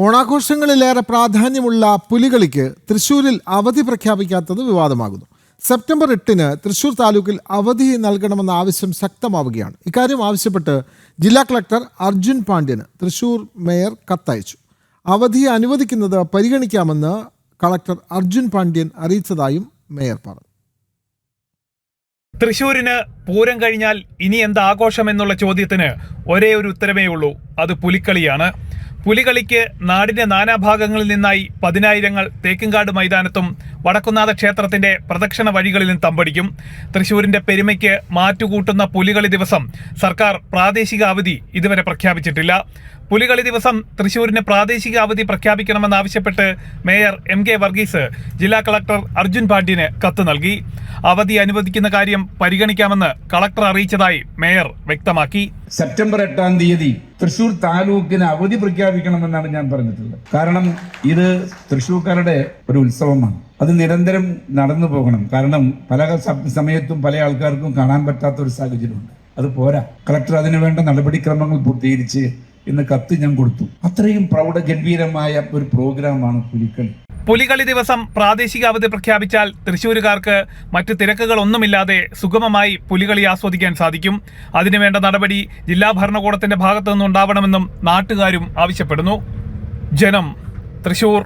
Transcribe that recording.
ഓണാഘോഷങ്ങളിലേറെ പ്രാധാന്യമുള്ള പുലികളിക്ക് തൃശൂരിൽ അവധി പ്രഖ്യാപിക്കാത്തത് വിവാദമാകുന്നു. സെപ്റ്റംബർ എട്ടിന് തൃശൂർ താലൂക്കിൽ അവധി നൽകണമെന്ന ആവശ്യം ശക്തമാവുകയാണ്. ഇക്കാര്യം ആവശ്യപ്പെട്ട് ജില്ലാ കളക്ടർ അർജുൻ പാണ്ഡ്യന് തൃശൂർ മേയർ കത്തയച്ചു. അവധി അനുവദിക്കുന്നത് പരിഗണിക്കാമെന്ന് കളക്ടർ അർജുൻ പാണ്ഡ്യൻ അറിയിച്ചതായും മേയർ പറഞ്ഞു. തൃശൂരിന് പൂരം കഴിഞ്ഞാൽ ഇനി എന്ത് ആഘോഷം എന്നുള്ള ചോദ്യത്തിന് ഒരേ ഒരു ഉത്തരമേ ഉള്ളൂ അത് പുലിക്കളിയാണ്. പുലികളിക്ക് നാടിന്റെ നാനാഭാഗങ്ങളിൽ നിന്നായി പതിനായിരങ്ങൾ തേക്കിൻകാട് മൈതാനത്തും വടക്കുന്നാഥ ക്ഷേത്രത്തിന്റെ പ്രദക്ഷിണ വഴികളിലും തമ്പടിക്കും. തൃശൂരിന്റെ പെരുമയ്ക്ക് മാറ്റുകൂട്ടുന്ന പുലികളി ദിവസം സർക്കാർ പ്രാദേശിക അവധി ഇതുവരെ പ്രഖ്യാപിച്ചിട്ടില്ല. പുലികളി ദിവസം തൃശൂരിന് പ്രാദേശിക അവധി പ്രഖ്യാപിക്കണമെന്നാവശ്യപ്പെട്ട് മേയർ എം കെ വർഗീസ് ജില്ലാ കളക്ടർ അർജുൻ പാണ്ഡ്യന് കത്ത് നൽകി. അവധി അനുവദിക്കുന്ന കാര്യം പരിഗണിക്കാമെന്ന് കളക്ടർ അറിയിച്ചതായി മേയർ വ്യക്തമാക്കി. സെപ്റ്റംബർ എട്ടാം തീയതി തൃശൂർ താലൂക്കിന് അവധി പ്രഖ്യാപിക്കണമെന്നാണ് ഞാൻ പറഞ്ഞിട്ടുള്ളത്. കാരണം ഇത് തൃശൂർക്കാരുടെ ഒരു ഉത്സവമാണ്. അത് നിരന്തരം നടന്നു പോകണം. കാരണം പല സമയത്തും പല ആൾക്കാർക്കും കാണാൻ പറ്റാത്ത ഒരു സാഹചര്യമുണ്ട്. അത് പോരാ. കളക്ടർ അതിനുവേണ്ട നടപടിക്രമങ്ങൾ പൂർത്തീകരിച്ച് ഇന്ന് കത്ത് ഞാൻ കൊടുത്തു. അത്രയും പ്രൗഢഗംഭീരമായ ഒരു പ്രോഗ്രാമാണ് പുലിക്കളി. പുലികളി ദിവസം പ്രാദേശിക അവധി പ്രഖ്യാപിച്ചാൽ തൃശ്ശൂരുകാർക്ക് മറ്റ് തിരക്കുകളൊന്നുമില്ലാതെ സുഗമമായി പുലികളി ആസ്വദിക്കാൻ സാധിക്കും. അതിനുവേണ്ട നടപടി ജില്ലാ ഭരണകൂടത്തിന്റെ ഭാഗത്തു നിന്നുണ്ടാവണമെന്നും നാട്ടുകാരും ആവശ്യപ്പെടുന്നു. ജനം തൃശൂർ